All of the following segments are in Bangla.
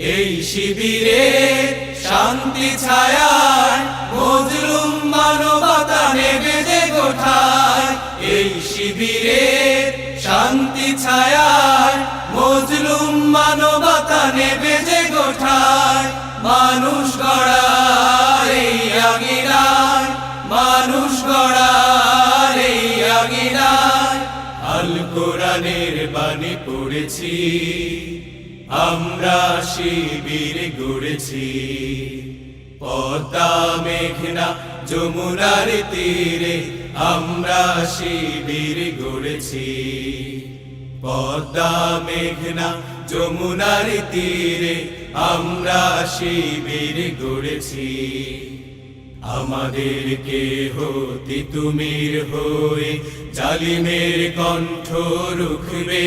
এই শিবিরে শান্তি ছায়ায় মজলুম মানবতা নেবে যে গোঠায়। এই শিবিরে শান্তি ছায়ায় মজলুম মানবতা নেবে যে গোঠায়। মানুষ গড়ার এই আগিরায় মানুষ গড়ার এই আগিরায় আল কোরআনের বাণী পড়েছি। আমরা শিবির গড়েছি। পদ্মা, মেঘনা, যমুনার তীরে আমরা শিবির গড়েছি। পদ্মা, মেঘনা, যমুনার তীরে আমরা শিবির গড়েছি। আমাদেরকে হতি তুমির হয়ে জালিমের কণ্ঠ রুখবে।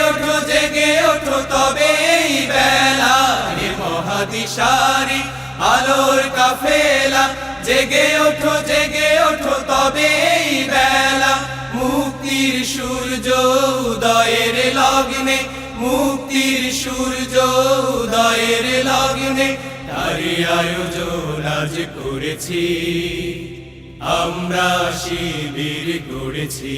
তবে বেলা হে মহাদিশারি, আলোর কাফেলা, জেগে ওঠো জেগে ওঠো তবে বেলা। মুক্তির সূর্য উদয়ের লগ্নে, মুক্তির সূর্য উদয়ের লগ্নে তারি আয়োজন আজ করেছি। আমরা শিবির গড়েছি।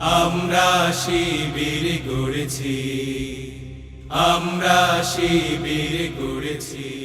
আমরা শিবির গড়েছি আমরা শিবির গড়েছি।